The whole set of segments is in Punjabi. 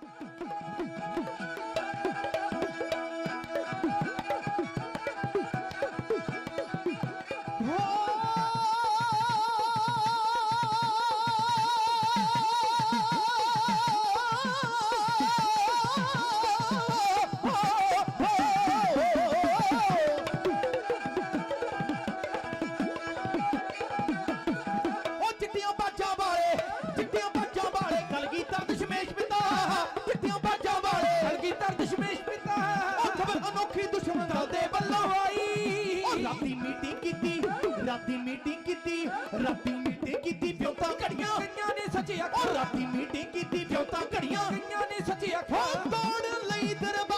Oh, ਰਾਤੀ ਮੀਟਿੰਗ ਕੀਤੀ ਰਾਤੀ ਮੀਟਿੰਗ ਕੀਤੀ ਰਾਤੀ ਮੀਟਿੰਗ ਕੀਤੀ ਪਿਉਤਾ ਘੜੀਆਂ। ਕਈਆਂ ਨੇ ਸੱਚੇ ਅੱਖਾਂ ਰਾਤੀ ਮੀਟਿੰਗ ਕੀਤੀ ਪਿਉਤਾ ਘੜੀਆਂ। ਕਈਆਂ ਨੇ ਸੱਚੇ ਅੱਖਾਂ ਤੋੜਨ ਲਈ ਦਰਵਾਜ਼ਾ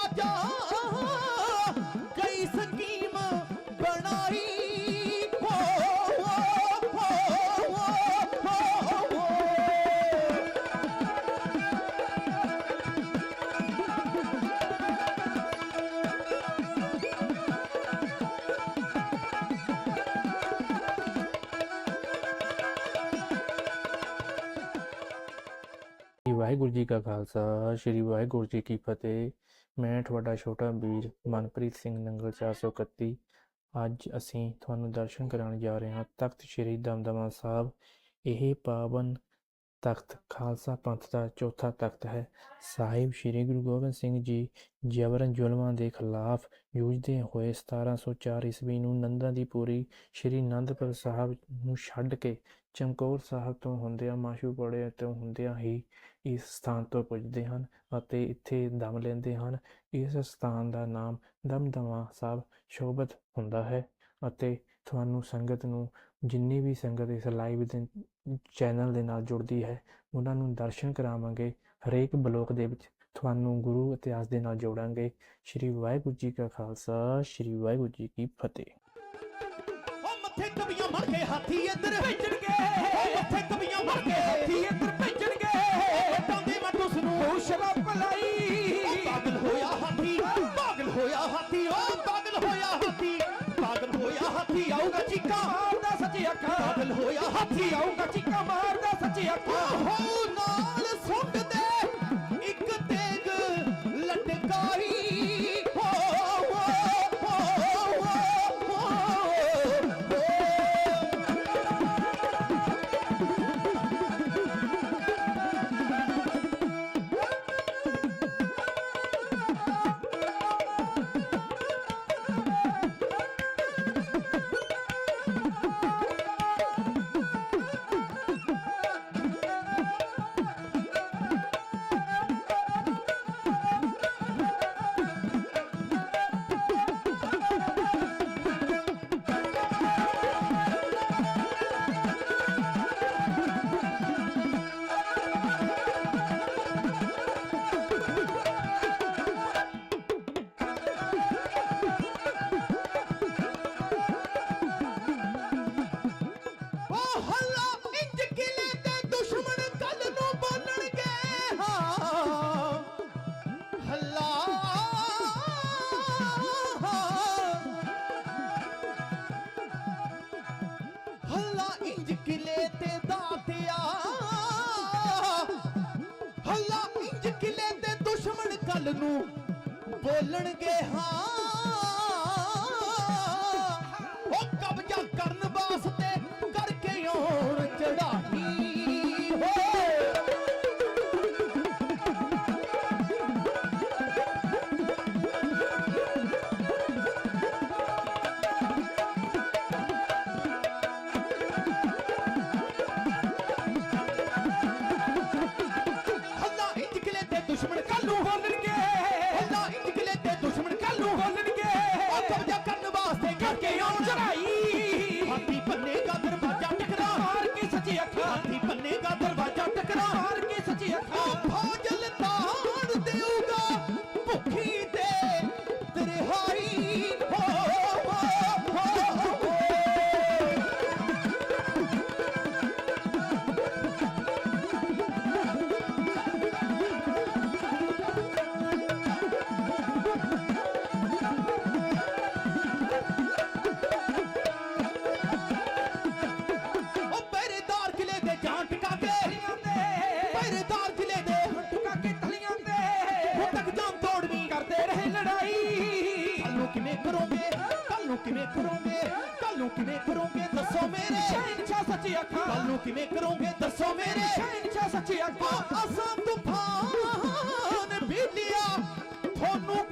ਵਾਹਿਗੁਰੂ ਜੀ ਕਾ ਖਾਲਸਾ, ਸ੍ਰੀ ਵਾਹਿਗੁਰੂ ਜੀ ਕੀ ਫਤਿਹ। ਮੈਂ ਤੁਹਾਡਾ ਛੋਟਾ ਵੀਰ ਮਨਪ੍ਰੀਤ ਸਿੰਘ ਨੰਗਲ 431 ਅੱਜ ਅਸੀਂ ਤੁਹਾਨੂੰ ਦਰਸ਼ਨ ਕਰਾਉਣ ਜਾ ਰਹੇ ਹਾਂ ਤਖਤ ਸ੍ਰੀ ਦਮਦਮਾ ਸਾਹਿਬ। ਇਹ ਪਾਵਨ ਤਖਤ ਖਾਲਸਾ ਪੰਥ ਦਾ ਚੌਥਾ ਤਖਤ ਹੈ। ਸਾਹਿਬ ਸ੍ਰੀ ਗੁਰੂ ਗੋਬਿੰਦ ਸਿੰਘ ਜੀ ਜਬਰਨ ਜ਼ੁਲਮਾਂ ਦੇ ਖਿਲਾਫ ਜੂਝਦੇ ਹੋਏ 1704 ਈਸਵੀ ਨੂੰ ਨੰਦਾ ਦੀ ਪੂਰੀ ਸ੍ਰੀ ਅਨੰਦਪੁਰ ਸਾਹਿਬ ਨੂੰ ਛੱਡ ਕੇ ਚਮਕੌਰ ਸਾਹਿਬ ਤੋਂ ਹੁੰਦਿਆਂ ਮਾਸ਼ੂਪੁਰੇ ਤੋਂ ਹੁੰਦਿਆਂ ਹੀ ਇਸ ਸਥਾਨ ਤੋਂ ਪੁੱਜਦੇ ਹਨ ਅਤੇ ਇੱਥੇ ਦਮ ਲੈਂਦੇ ਹਨ। ਇਸ ਸਥਾਨ ਦਾ ਨਾਮ ਦਮਦਮਾ ਸਾਹਿਬ ਸ਼ੋਭਤ ਹੁੰਦਾ ਹੈ ਅਤੇ ਤੁਹਾਨੂੰ ਸੰਗਤ ਨੂੰ ਜਿੰਨੀ ਵੀ ਸੰਗਤ ਇਸ ਲਾਈਵ ਦੇ ਚੈਨਲ ਦੇ ਨਾਲ ਜੁੜਦੀ ਹੈ, ਉਹਨਾਂ ਨੂੰ ਦਰਸ਼ਨ ਕਰਾਵਾਂਗੇ ਹਰੇਕ ਬਲੋਕ ਦੇ ਵਿੱਚ। ਤੁਹਾਨੂੰ ਗੁਰੂ ਇਤਿਹਾਸ ਦੇ ਨਾਲ ਜੋੜਾਂਗੇ। ਸ਼੍ਰੀ ਵਾਹਿਗੁਰੂ ਜੀ ਕਾ ਖਾਲਸਾ, ਸ਼੍ਰੀ ਵਾਹਿਗੁਰੂ ਜੀ ਕੀ ਫਤਿਹ। ਉਹ ਮੱਥੇ ਕਬੀਆਂ ਮੜ ਕੇ ਹਾਥੀ ਇੱਧਰ ਭੇਜਣਗੇ। ਉਹ ਮੱਥੇ ਕਬੀਆਂ ਮੜ ਕੇ ਹਾਥੀ ਇੱਧਰ ਮਾਰਦਾ ਸੱਚੇ ਅੱਖਾਂ ਪਾਗਲ ਹੋਇਆ। ਹਾਥੀ ਆਊਗਾ ਚੀਕਾ ਮਾਰਦਾ ਸੱਚੇ ਅੱਖਾਂ ਹੋ ਉਹ ਹੱਲਾ ਇੰਜ ਕਿਲੇ ਤੇ ਦੁਸ਼ਮਣ ਕੱਲ ਨੂੰ ਬੋਲਣਗੇ। ਹਾਂ ਹੱਲਾ ਹੱਲਾ ਇੰਜ ਕਿਲੇ ਤੇ ਦਾਤਿਆ। ਹੱਲਾ ਇੰਜ ਕਿਲੇ ਤੇ ਦੁਸ਼ਮਣ ਕੱਲ ਨੂੰ ਬੋਲਣਗੇ, ਹਾਂ। ਕਿਲੇ ਤੇ ਲਹਿਰਦਾਰ ਜ਼ਿਲ੍ਹੇ ਦੇ ਟੁਕਾ ਕੇ ਤਲੀਆਂ ਤੇ। ਹੁਣ ਤੱਕ ਜਾਮ ਤੋੜਨੀ ਕਰਦੇ ਰਹੇ ਲੜਾਈ। ਕੱਲੂ ਕਿਵੇਂ ਕਰੋਗੇ ਕੱਲੂ ਕਿਵੇਂ ਕਰੋਗੇ ਕੱਲੂ ਕਿਵੇਂ ਕਰੋਗੇ ਦੱਸੋ ਮੇਰੇ। ਸ਼ਹਿਨशाह ਸੱਚੀ ਅੱਖਾਂ। ਕੱਲੂ ਕਿਵੇਂ ਕਰੋਗੇ? ਦੱਸੋ ਮੇਰੇ। ਸ਼ਹਿਨशाह ਸੱਚੀ ਅੱਖਾਂ। ਅਸਾਂ ਤੂਫਾਨ ਬੀਲਿਆ ਤੁਹਾਨੂੰ